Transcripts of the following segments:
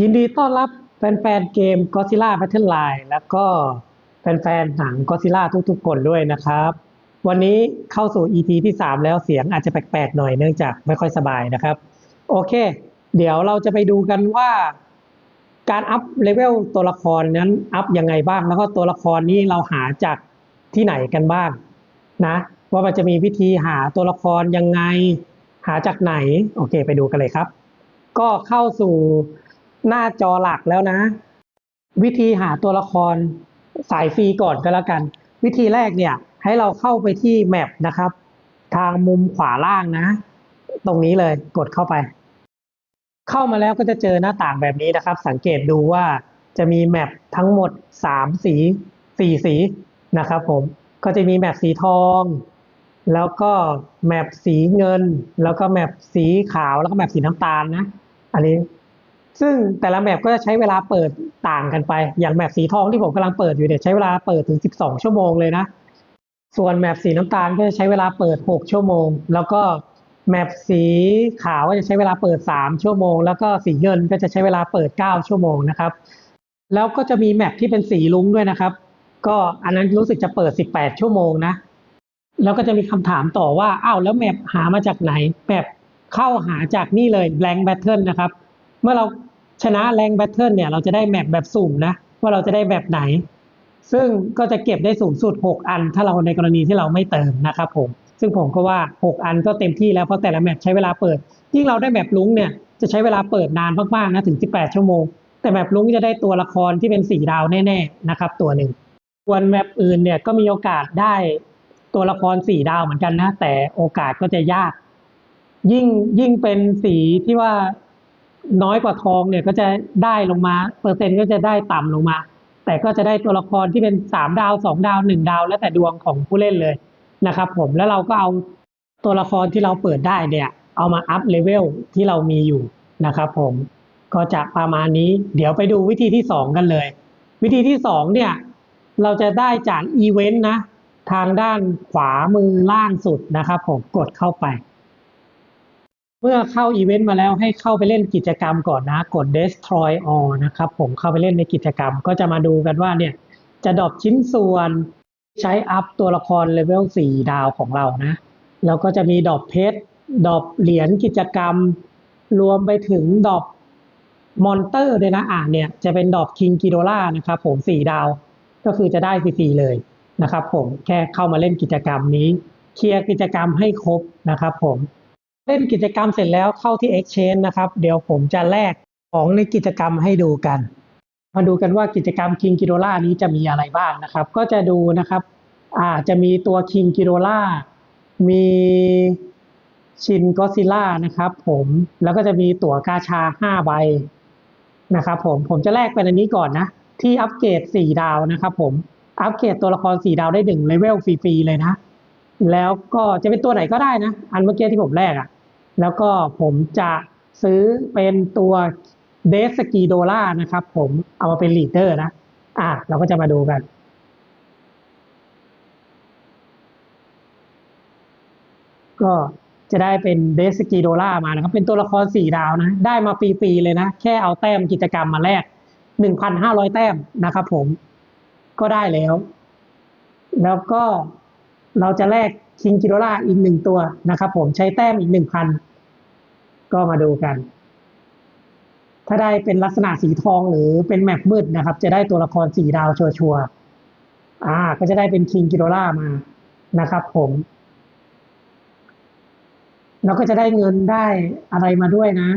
ยินดีต้อนรับแฟนๆเกม Godzilla Battle.line แล้วก็แฟนๆหนัง Godzilla ทุกๆคนด้วยนะครับ วันนี้เข้าสู่ EP ที่ 3 แล้วเสียงอาจจะแปลกๆหน่อยเนื่องจากไม่ค่อยสบายนะครับ โอเค เดี๋ยวเราจะไปดูกันว่า การอัพเลเวลตัวละครนั้นอัพยังไงบ้าง แล้วก็ตัวละครนี้เราหาจากที่ไหนกันบ้างนะว่ามันจะมีวิธีหาตัวละครยังไงหาจากไหน โอเค ไปดูกันเลยครับ ก็เข้าสู่ หน้าจอหลักแล้วนะ วิธีหาตัวละครสายฟรีก่อนก็แล้วกัน วิธีแรกเนี่ยให้เราเข้าไปที่แมปนะครับ ทางมุมขวาล่างนะ ตรงนี้เลยกดเข้าไป เข้ามาแล้วก็จะเจอหน้าต่างแบบนี้นะครับ สังเกตดูว่าจะมีแมปทั้งหมด 3 สี 4 สีนะครับผมก็จะมีแมปสีทอง แล้วก็แมปสีเงิน แล้วก็แมปสีขาวแล้วก็แมปสีน้ำตาลนะ อันนี้ ซึ่งแต่ละแมปก็จะใช้เวลาเปิดต่างกันไป อย่างแมปสีทองที่ผมกำลังเปิดอยู่เนี่ยใช้เวลาเปิดถึง 12 ชั่วโมงเลยนะ ส่วนแมปสีน้ำตาลก็จะใช้เวลาเปิด 6 ชั่วโมง แล้วก็แมปสีขาวก็จะใช้เวลาเปิด 3 ชั่วโมง แล้วก็สีเงินก็จะใช้เวลาเปิด 9 ชั่วโมงนะครับ แล้วก็จะมีแมปที่เป็นสีลุ้งด้วยนะครับ ก็อันนั้นรู้สึกจะเปิด 18 ชั่วโมงนะ แล้วก็จะมีคำถามต่อว่าอ้าวแล้วแมปหามาจากไหนแมปเข้าหาจากนี่เลย blank battle นะครับ เมื่อเราชนะ rank battle เนี่ย เราจะได้แมปแบบสุ่มนะ ว่าเราจะได้แบบไหน ซึ่งก็จะเก็บได้สูงสุด 6 อัน ถ้าเราในกรณีที่เราไม่เติมนะครับผม ซึ่งผมก็ว่า 6 อันก็เต็มที่แล้ว เพราะแต่ละแมปใช้เวลาเปิด ยิ่งเราได้แมปลุ้งเนี่ยจะใช้เวลาเปิดนานมากๆนะถึง 18 ชั่วโมง แต่แมปลุ้งจะได้ตัวละครที่เป็น4ดาวแน่ๆนะครับ ตัวหนึ่งส่วนแมปอื่นเนี่ยก็มีโอกาสได้ตัวละคร4ดาวเหมือนกันนะ แต่โอกาสก็จะยาก ยิ่งยิ่งเป็นสีที่ว่า น้อยกว่าทองเนี่ยก็จะได้ลงมา เปอร์เซ็นต์ก็จะได้ต่ำลงมา แต่ก็จะได้ตัวละครที่เป็นสามดาวสองดาวหนึ่งดาว แล้วแต่ดวงของผู้เล่นเลยนะครับผมแล้วเราก็เอาตัวละครที่เราเปิดได้เนี่ย เอามาอัพเลเวลที่เรามีอยู่นะครับผมก็จะประมาณนี้เดี๋ยวไปดูวิธีที่สองกันเลย วิธีที่สองเนี่ย เราจะได้จากอีเวนต์นะ ทางด้านขวามือล่างสุดนะครับผมกดเข้าไป เมื่อเข้าอีเวนต์มาแล้วให้เข้าไปเล่นกิจกรรมก่อนนะ กด destroy all นะครับผมเข้าไปเล่นในกิจกรรมก็จะมาดูกันว่าเนี่ยจะดรอปชิ้นส่วนใช้อัพตัวละครเลเวล4 ดาวของเรานะ แล้วก็จะมีดรอปเพชรดรอปเหรียญกิจกรรม รวมไปถึงดรอปมอนเตอร์ด้วยนะอ่านเนี่ยจะเป็นดรอปคิงกิโดล่านะครับผม 4 ดาว ก็คือจะได้ฟรีเลยนะครับผมแค่เข้ามาเล่นกิจกรรมนี้ เคลียร์กิจกรรมให้ครบนะครับผม เล่นกิจกรรมเสร็จแล้วเข้าที่ Exchange นะครับ เดี๋ยวผมจะแลกของในกิจกรรมให้ดูกัน มาดูกันว่ากิจกรรม King g i d o l a นี้จะมีอะไรบ้างนะครับ ก็จะดูนะครับอ่าจะมีตัว King g i d o l a มีชินก็ซิล่านะครับผมแล้วก็จะมีตั๋วกาชา 5 ใบนะครับผมผมจะแลกเป็นอันนี้ก่อนนะ ที่อัปเกรด4ดาวนะครับผมอัปเกรดตัวละคร 4 ดาวได้1เลเวลฟรีๆเลยนะ แล้วก็จะเป็นตัวไหนก็ได้นะ อันเมื่อกี้ที่ผมแลกอะ่ะ แล้วก็ผมจะซื้อเป็นตัวเดสกีโดล่านะครับ ผมเอามาเป็นลีดเดอร์นะ อะเราก็จะมาดูกัน ก็จะได้เป็นเดสกีโดล่ามานะครับ เป็นตัวละครสี่ดาวนะ ได้มาฟรีๆเลยนะ แค่เอาแต้มกิจกรรมมาแลกหนึ่งพันห้าร้อยแต้มนะครับผม ก็ได้แล้ว แล้วก็ เราจะแลกคิงกิโดล่าอีกหนึ่งตัวนะครับผมใช้แต้มอีกหนึ่งพันก็มาดูกัน ถ้าได้เป็นลักษณะสีทองหรือเป็นแมปมืดนะครับ จะได้ตัวละครสีดาวชัวร์ๆอ่า ก็จะได้เป็นคิงกิโดล่ามานะครับผมเราก็จะได้เงินได้อะไรมาด้วยนะ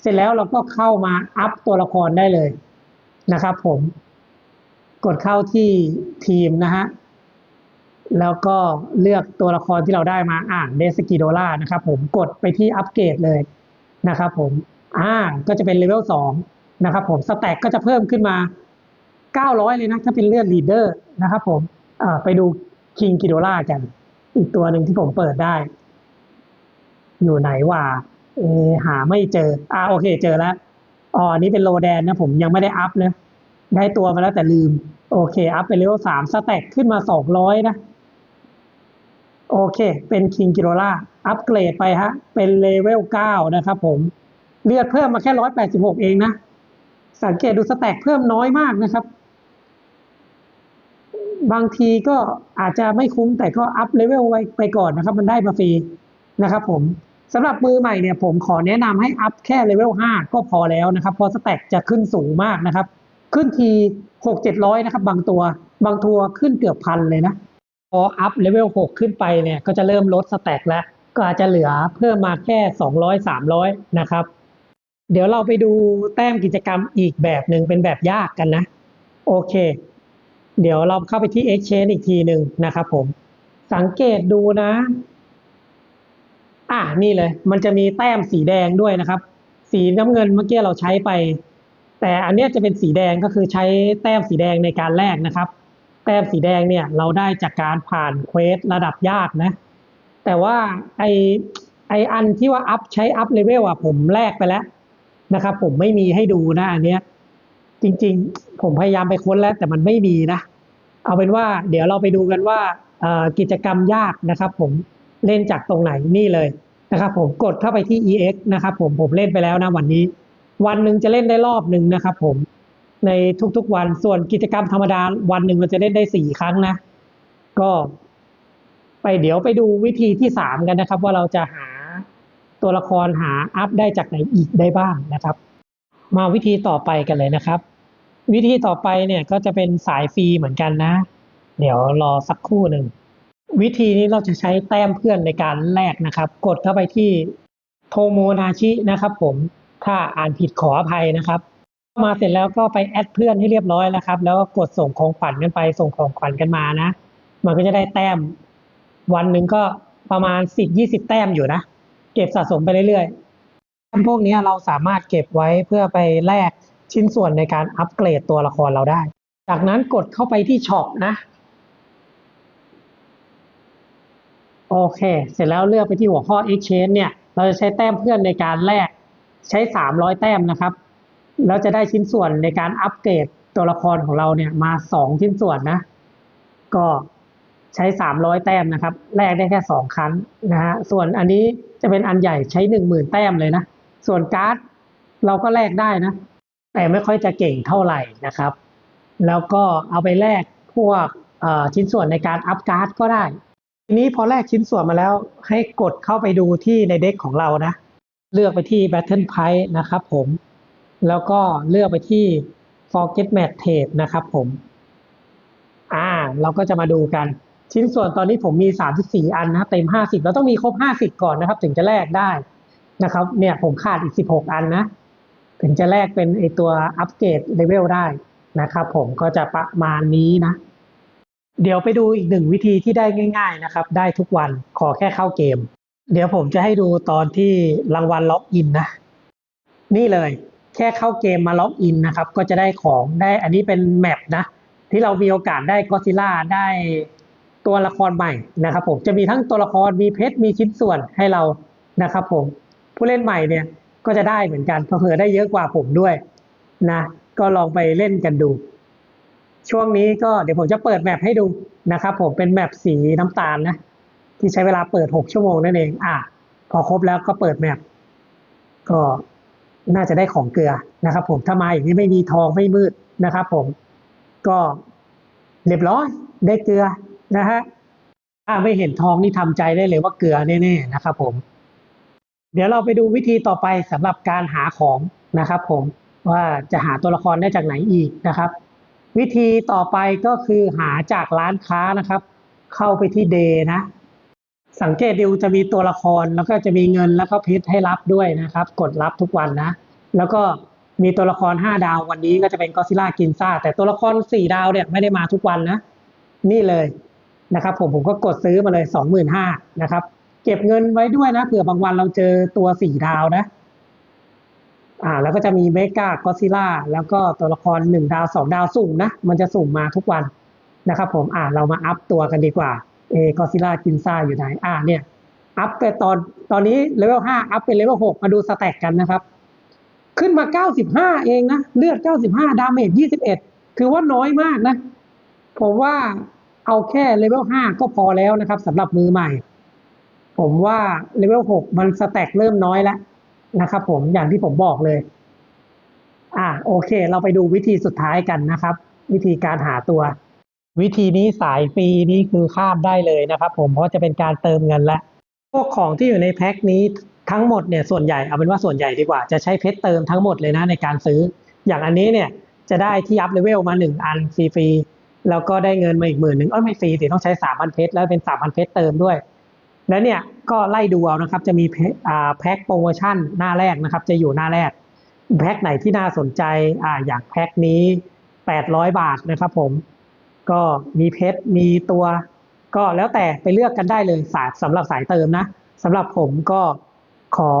เสร็จแล้วเราก็เข้ามาอัพตัวละครได้เลยนะครับผม กดเข้าที่ทีมนะฮะ แล้วก็เลือกตัวละครที่เราได้มาอ่านเดสกิโดล่านะครับผมกดไปที่อัปเกรดเลยนะครับผมอ่าก็จะเป็นเลเวลสองนะครับผมสแต็กก็จะเพิ่มขึ้นมา 900 เลยนะถ้าเป็นเลือดลีดเดอร์นะครับผมอ่าไปดูคิงกิโดล่ากัน อีกตัวหนึ่งที่ผมเปิดได้ อยู่ไหนวะเออหาไม่เจออ่าโอเคเจอแล้วอ๋อนนี้เป็นโลแดนนะผมยังไม่ได้อัพนะได้ตัวมาแล้วแต่ลืม โอเค อัพเป็นเลเวลสามสแต็กขึ้นมาสองร้อยนะ โอเค เป็นคิงกิโ o ล่าอัปเกรดไปฮะ เป็นเลเวลเก้านะครับผม เลือดเพิ่มมาแค่ร้อยแปดสิบหกเองนะ สังเกตดูสแต็กเพิ่มน้อยมากนะครับ บางทีก็อาจจะไม่คุ้มแต่ก็อัพเลเวลไว้ไปก่อนนะครับ มันได้มาฟรีนะครับผมสำหรับมือใหม่เนี่ยผมขอแนะนำให้อัพแค่เลเวลห้าก็พอแล้วนะครับเพราะสแต็กจะขึ้นสูงมากนะครับ ขึ้นทีหกเจ็ดร้อยนะครับ บางตัว บางตัวขึ้นเกือบพันเลยนะ พออัพเลเวลหกขึ้นไปเนี่ยก็จะเริ่มลดสแต็กแล้ว ก็อาจจะเหลือเพิ่มมาแค่สองร้อยสามร้อยนะครับ เดี๋ยวเราไปดูแต้มกิจกรรมอีกแบบหนึ่งเป็นแบบยากกันนะ โอเค เดี๋ยวเราเข้าไปที่ Exchange อีกทีหนึ่งนะครับผม สังเกตดูนะ อ่านี่เลย มันจะมีแต้มสีแดงด้วยนะครับ สีน้ำเงินเมื่อกี้เราใช้ไป แต่อันนี้จะเป็นสีแดงก็คือใช้แต้มสีแดงในการแลกนะครับ แต้มสีแดงเนี่ยเราได้จากการผ่านเควสระดับยากนะ แต่ว่าไอไออันที่ว่าอัพใช้อัพเลเวลอะผมแลกไปแล้วนะครับ ผมไม่มีให้ดูนะอันเนี้ยจริงๆ ผมพยายามไปค้นแล้วแต่มันไม่มีนะ เอาเป็นว่าเดี๋ยวเราไปดูกันว่ากิจกรรมยากนะครับ ผมเล่นจากตรงไหนนี่เลยนะครับ ผมกดเข้าไปที่ ex นะครับ ผมผมเล่นไปแล้วนะวันนี้ วันหนึ่งจะเล่นได้รอบหนึ่งนะครับ ผม ในทุกๆวัน ส่วนกิจกรรมธรรมดาวันหนึ่งเราจะเล่นได้สี่ครั้งนะ ก็ไปเดี๋ยวไปดูวิธีที่สามกันนะครับ ว่าเราจะหาตัวละครหาอัพได้จากไหนอีกได้บ้างนะครับ มาวิธีต่อไปกันเลยนะครับ วิธีต่อไปเนี่ยก็จะเป็นสายฟรีเหมือนกันนะ เดี๋ยวรอสักครู่หนึ่งวิธีนี้เราจะใช้แต้มเพื่อนในการแลกนะครับ กดเข้าไปที่โทโมนาชินะครับ ผมถ้าอ่านผิดขออภัยนะครับ มาเสร็จแล้วก็ไปแอดเพื่อนให้เรียบร้อยแล้วครับ แล้วก็กดส่งของขวัญกันไปส่งของขวัญกันมานะ มันก็จะได้แต้ม วันหนึ่งก็ประมาณสิบยี่สิบแต้มอยู่นะ เก็บสะสมไปเรื่อยๆแต้มพวกนี้เราสามารถเก็บไว้เพื่อไปแลกชิ้นส่วนในการอัปเกรดตัวละครเราได้ จากนั้นกดเข้าไปที่ช็อปนะ โอเค เสร็จแล้วเลือกไปที่หัวข้อ exchange เนี่ย เราจะใช้แต้มเพื่อนในการแลกใช้ 300 แต้มนะครับ แล้วจะได้ชิ้นส่วนในการอัปเกรดตัวละครของเราเนี่ยมา2ชิ้นส่วนนะ ก็ใช้300แต้มนะครับ แลกได้แค่2ครั้งนะฮะส่วนอันนี้จะเป็นอันใหญ่ใช้10,000แต้มเลยนะ ส่วนการ์ดเราก็แลกได้นะ แต่ไม่ค่อยจะเก่งเท่าไหร่นะครับ แล้วก็เอาไปแลกพวกชิ้นส่วนในการอัพการ์ดก็ได้ ทีนี้พอแลกชิ้นส่วนมาแล้วให้กดเข้าไปดูที่ในเด็กของเรานะ เลือกไปที่ Battle Price นะครับผม แล้วก็เลือกไปที่ Forget Match Trade นะครับผม อ่า เราก็จะมาดูกัน ชิ้นส่วนตอนนี้ผมมี 34 อันนะเต็ม 50 เราต้องมีครบ 50 ก่อนนะครับ ถึงจะแลกได้นะครับ เนี่ยผมขาดอีก 16 อันนะ ถึงจะแลกเป็นไอตัวอัปเกรดเลเวลได้นะครับผมก็จะประมาณนี้นะ เดี๋ยวไปดูอีกหนึ่งวิธีที่ได้ง่าย ๆนะครับ ได้ทุกวันขอแค่เข้าเกม เดี๋ยวผมจะให้ดูตอนที่รางวัลล็อกอินนะ นี่เลย แค่เข้าเกมมาล็อกอินนะครับ ก็จะได้ของได้อันนี้เป็นแมปนะ ที่เรามีโอกาสได้ก็ซิล่าได้ตัวละครใหม่นะครับผมจะมีทั้งตัวละครมีเพชรมีชิ้นส่วนให้เรานะครับผมผู้เล่นใหม่เนี่ยก็จะได้เหมือนกันเผื่อได้เยอะกว่าผมด้วยนะก็ลองไปเล่นกันดู ช่วงนี้ก็เดี๋ยวผมจะเปิดแมปให้ดูนะครับผมเป็นแมปสีน้ำตาลนะ ที่ใช้เวลาเปิดหกชั่วโมงนั่นเอง อะ พอครบแล้วก็เปิดแมปก็ น่าจะได้ของเกลือนะครับ ผมถ้ามาอย่างนี้ไม่มีทองไม่มืดนะครับ ผมก็เรียบร้อยได้เกลือนะฮะถ้าไม่เห็นทองนี่ทำใจได้เลยว่าเกลือแน่ๆนะครับ ผม เดี๋ยวเราไปดูวิธีต่อไปสำหรับการหาของนะครับ ผมว่าจะหาตัวละครได้จากไหนอีกนะครับ วิธีต่อไปก็คือหาจากร้านค้านะครับ เข้าไปที่เดนะ สังเกตดูจะมีตัวละครแล้วก็จะมีเงินแล้วก็เพชรให้รับด้วยนะครับ กดรับทุกวันนะ แล้วก็มีตัวละคร 5 ดาววันนี้ก็จะเป็นก็ซิล่ากินซ่า แต่ตัวละคร 4 ดาวเนี่ยไม่ได้มาทุกวันนะ นี่เลยนะครับ ผมผมก็กดซื้อมาเลย 25,000นะครับ เก็บเงินไว้ด้วยนะเผื่อบางวันเราเจอตัว 4 ดาวนะอ่าแล้วก็จะมีเมกาก็ซิล่าแล้วก็ตัวละคร 1 ดาว 2 ดาวสุ่มนะ มันจะสุ่มมาทุกวันนะครับ ผมอ่าเรามาอัพตัวกันดีกว่า เอก็ซิล่ากินซ่าอยู่ไหนอ่าเนี่ยอัพไปตอนตอนนี้เลเวล5อัพเป็นเลเวล6มาดูสแต็กกันนะครับ ขึ้นมา95เองนะเลือด95ดาเมจ21คือว่าน้อยมากนะ ผมว่าเอาแค่เลเวล5ก็พอแล้วนะครับสำหรับมือใหม่ ผมว่าเลเวล6มันสแต็กเริ่มน้อยแล้วนะครับผมอย่างที่ผมบอกเลย อะโอเค เราไปดูวิธีสุดท้ายกันนะครับ วิธีการหาตัว วิธีนี้สายฟรีนี่คือข้ามได้เลยนะครับ ผมเพราะจะเป็นการเติมเงินและพวกของที่อยู่ในแพ็คนี้ทั้งหมดเนี่ยส่วนใหญ่เอาเป็นว่าส่วนใหญ่ดีกว่าจะใช้เพชรเติมทั้งหมดเลยนะในการซื้อ อย่างอันนี้เนี่ยจะได้ที่อัพเลเวลมาหนึ่งอันฟรีๆแล้วก็ได้เงินมาอีกหมื่นหนึ่งเออไม่ฟรีสิต้องใช้สามพันเพชรแล้วเป็นสามพันเพชรเติมด้วย แล้วเนี่ยก็ไล่ดูเอานะครับจะมีแพ็คโปรโมชั่นหน้าแรกนะครับจะอยู่หน้าแรกแพ็คไหนที่น่าสนใจอ่าอย่างแพ็คนี้แปดร้อยบาทนะครับผม ก็มีเพชรมีตัว ก็แล้วแต่ไปเลือกกันได้เลยสายสำหรับสายเติมนะสำหรับผมก็ขอ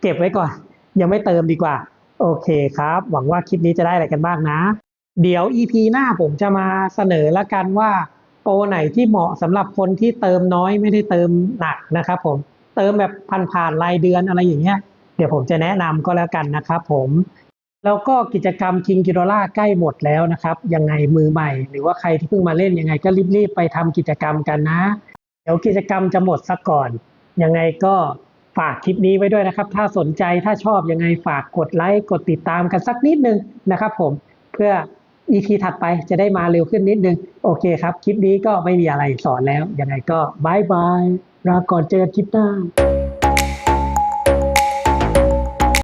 เก็บไว้ก่อน ยังไม่เติมดีกว่า โอเคครับ หวังว่าคลิปนี้จะได้อะไรกันบ้างนะ เดี๋ยว EP หน้าผมจะมาเสนอละกันว่า โปรไหนที่เหมาะสำหรับคนที่เติมน้อยไม่ได้เติมหนักนะครับผมเติมแบบผ่านๆรายเดือนอะไรอย่างเงี้ยเดี๋ยวผมจะแนะนำก็แล้วกันนะครับผม แล้วก็กิจกรรม King g i r o l a ใกล้หมดแล้วนะครับ ยังไงมือใหม่ หรือว่าใครที่เพิ่งมาเล่นยังไงก็รีบๆไปทำกิจกรรมกันนะ เดี๋ยวกิจกรรมจะหมดซะก่อน ยังไงก็ฝากคลิปนี้ไว้ด้วยนะครับ ถ้าสนใจถ้าชอบยังไงฝากกดไลค์กดติดตามกันสักนิดนึงนะครับผมเพื่อ EP ถัดไปจะได้มาเร็วขึ้นนิดนึง โอเคครับ คลิปนี้ก็ไม่มีอะไรสอนแล้ว ยังไงก็บายบายลาก่อนเจอกันคลิปหน้า